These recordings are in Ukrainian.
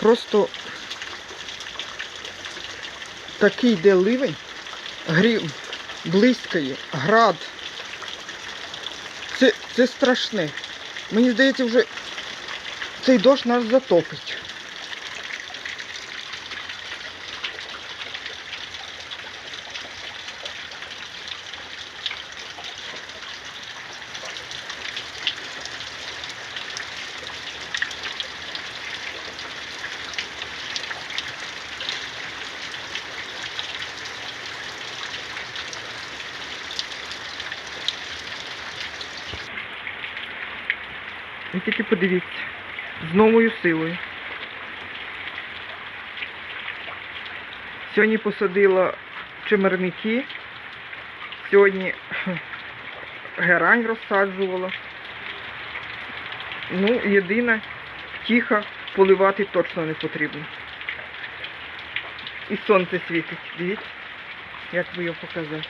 Просто такий йде ливень, грів блискає, град. Це, це страшне. Мені здається, вже цей дощ нас затопить. Ви тільки подивіться, з новою силою. Сьогодні посадила чимерники, сьогодні герань розсаджувала. Ну, єдине, тихо поливати точно не потрібно. І сонце світить. Дивіться, як би його показати.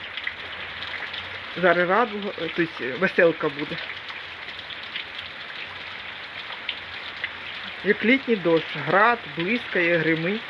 Зараз радуга, тобто веселка буде. Як літній дощ, град, блискає, гримить.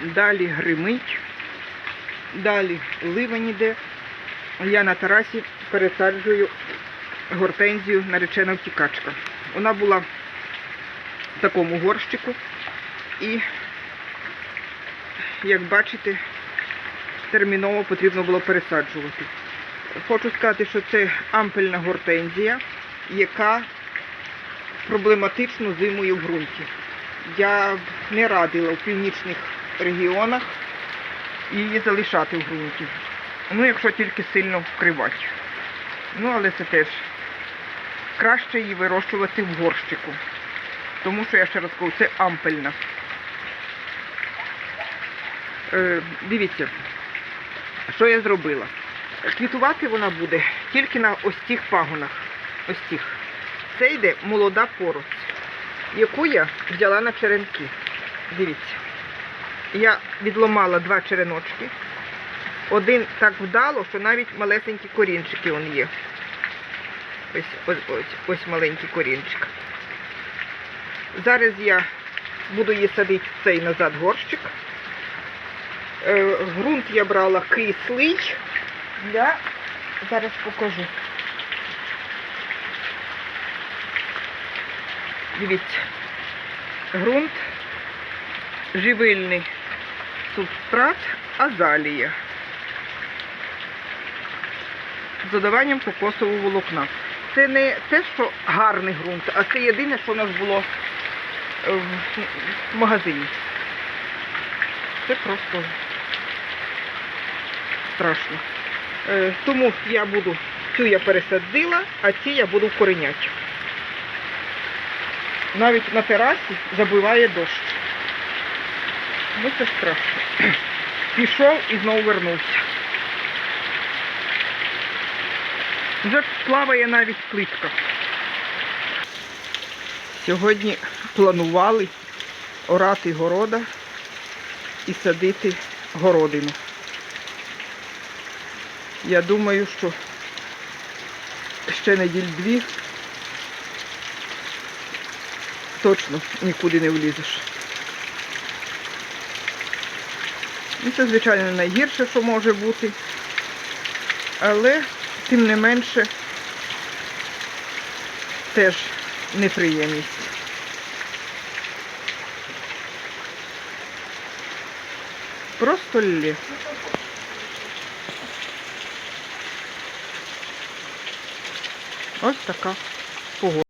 Далі гримить, далі ливень іде. Я на терасі пересаджую гортензію наречена втікачка. Вона була в такому горщику і, як бачите, терміново потрібно було пересаджувати. Хочу сказати, що це ампельна гортензія, яка проблематично зимує в ґрунті. Я б не радила в північних регіонах її залишати в ґрунті. Ну, якщо тільки сильно вкривати. Ну, але це теж краще її вирощувати в горщику. Тому що я ще раз кажу, це ампельна. Е, дивіться, що я зробила. Квітувати вона буде тільки на ось цих пагонах. Ось цих. Це йде молода поросль, яку я взяла на черенки. Дивіться. Я відломала два череночки. Один так вдало, що навіть малесенькі корінчики он є. Ось, ось, ось, ось маленький корінчик. Зараз я буду її садити в цей назад горщик. Е, Грунт я брала кислий. Я зараз покажу. Дивіться. Грунт живильний субстрат азалія з додаванням кокосового волокна. Це не те, що гарний ґрунт, а це єдине, що у нас було е, в магазині. Це просто страшно. Е, Тому я буду, цю я пересадила, а ці я буду вкореняти. Навіть на терасі забиває дощ. Ну це страшно. Пішов і знову вернувся. Вже плаває навіть плитка. Сьогодні планували орати города і садити городину. Я думаю, що ще неділь дві точно нікуди не влізеш. Ну, це, звичайно, найгірше, що може бути. Але, тим не менше, теж неприємність. Просто лє. Ось така погода.